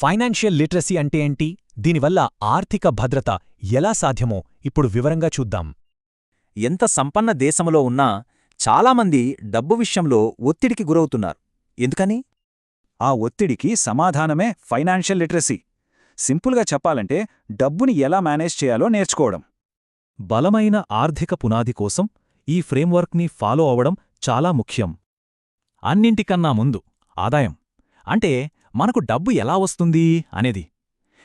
Financial literacy అంటే ఏంటి? దీనివల్ల ఆర్థిక భద్రత ఎలా సాధ్యమో ఇప్పుడు వివరంగా చూద్దాం. ఎంత సంపన్న దేశంలో ఉన్నా చాలామంది డబ్బు విషయంలో ఒత్తిడికి గురవుతున్నారు. ఎందుకని? ఆ ఒత్తిడికి సమాధానమే ఫైనాన్షియల్ లిటరసీ. సింపుల్గా చెప్పాలంటే డబ్బుని ఎలా మేనేజ్ చేయాలో నేర్చుకోవడం. బలమైన ఆర్థిక పునాది కోసం ఈ ఫ్రేమ్వర్క్ని ఫాలో అవడం చాలా ముఖ్యం. అన్నింటికన్నా ముందు ఆదాయం. అంటే మనకు డబ్బు ఎలా వస్తుంది అనేది.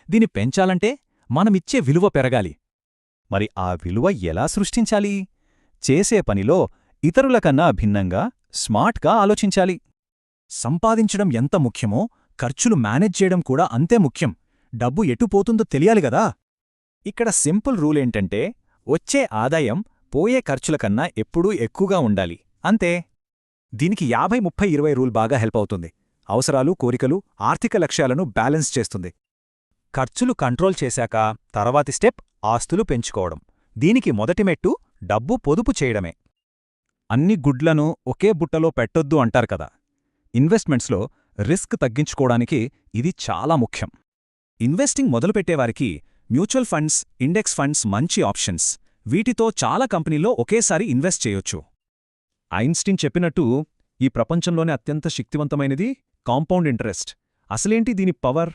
దీని పెంచాలంటే మనమిచ్చే విలువ పెరగాలి. మరి ఆ విలువ ఎలా సృష్టించాలి? చేసే పనిలో ఇతరులకన్నా భిన్నంగా స్మార్ట్గా ఆలోచించాలి. సంపాదించడం ఎంత ముఖ్యమో ఖర్చులు మేనేజ్ చేయడం కూడా అంతే ముఖ్యం. డబ్బు ఎటు పోతుందో తెలియాలి గదా ఇక్కడ సింపుల్ రూలేంటంటే వచ్చే ఆదాయం పోయే ఖర్చుల కన్నా ఎప్పుడూ ఎక్కువగా ఉండాలి. అంతే. దీనికి యాభై ముప్పై ఇరవై రూల్ బాగా హెల్ప్ అవుతుంది. అవసరాలు కోరికలు ఆర్థిక లక్ష్యాలను బ్యాలెన్స్ చేస్తుంది. ఖర్చులు కంట్రోల్ చేశాక తర్వాతి స్టెప్ ఆస్తులు పెంచుకోవడం. దీనికి మొదటి మెట్టు డబ్బు పొదుపు చేయడమే. అన్ని గుడ్లను ఒకే బుట్టలో పెట్టొద్దు అంటారు కదా. ఇన్వెస్ట్మెంట్స్లో రిస్క్ తగ్గించుకోవడానికి ఇది చాలా ముఖ్యం. ఇన్వెస్టింగ్ మొదలుపెట్టేవారికి మ్యూచువల్ ఫండ్స్ ఇండెక్స్ ఫండ్స్ మంచి ఆప్షన్స్. వీటితో చాలా కంపెనీల్లో ఒకేసారి ఇన్వెస్ట్ చేయొచ్చు. ఐన్స్టీన్ చెప్పినట్టు ఈ ప్రపంచంలోనే అత్యంత శక్తివంతమైనది కాంపౌండ్ ఇంట్రెస్ట్. అసలేంటి దీని పవర్?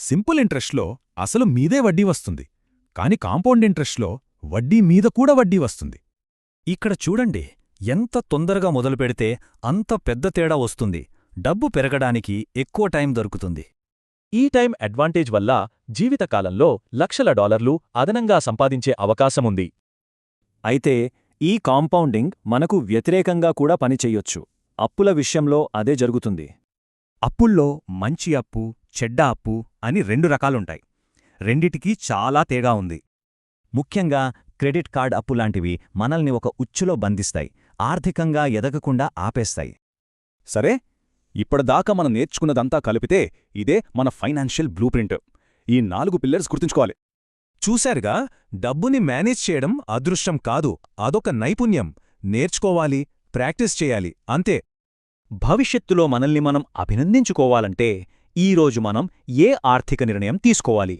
సింపుల్ ఇంట్రెస్ట్లో అసలు మీదే వడ్డీ వస్తుంది. కాని కాంపౌండ్ ఇంట్రెస్ట్లో వడ్డీ మీద కూడా వడ్డీ వస్తుంది. ఇక్కడ చూడండి ఎంత తొందరగా మొదలుపెడితే అంత పెద్ద తేడా వస్తుంది. డబ్బు పెరగడానికి ఎక్కువ టైం దొరుకుతుంది. ఈ టైం అడ్వాంటేజ్ వల్ల జీవితకాలంలో లక్షల డాలర్లు అదనంగా సంపాదించే అవకాశముంది. అయితే ఈ కాంపౌండింగ్ మనకు వ్యతిరేకంగా కూడా పనిచెయ్యొచ్చు అప్పుల విషయంలో అదే జరుగుతుంది. అప్పుల్లో మంచి అప్పు చెడ్డ అప్పు అని రెండు రకాలుంటాయి. రెండిటికీ చాలా తేడా ఉంది. ముఖ్యంగా క్రెడిట్ కార్డ్ అప్పులాంటివి మనల్ని ఒక ఉచ్చులో బంధిస్తాయి ఆర్థికంగా ఎదగకుండా ఆపేస్తాయి. సరే ఇప్పటిదాకా మనం నేర్చుకున్నదంతా కలిపితే ఇదే మన ఫైనాన్షియల్ బ్లూ ప్రింట్. ఈ నాలుగు పిల్లర్స్ గుర్తుంచుకోవాలి. చూశారుగా డబ్బుని మేనేజ్ చేయడం అదృష్టం కాదు అదొక నైపుణ్యం. నేర్చుకోవాలి ప్రాక్టీస్ చేయాలి అంతే. భవిష్యత్తులో మనల్ని మనం అభినందించుకోవాలంటే ఈరోజు మనం ఏ ఆర్థిక నిర్ణయం తీసుకోవాలి?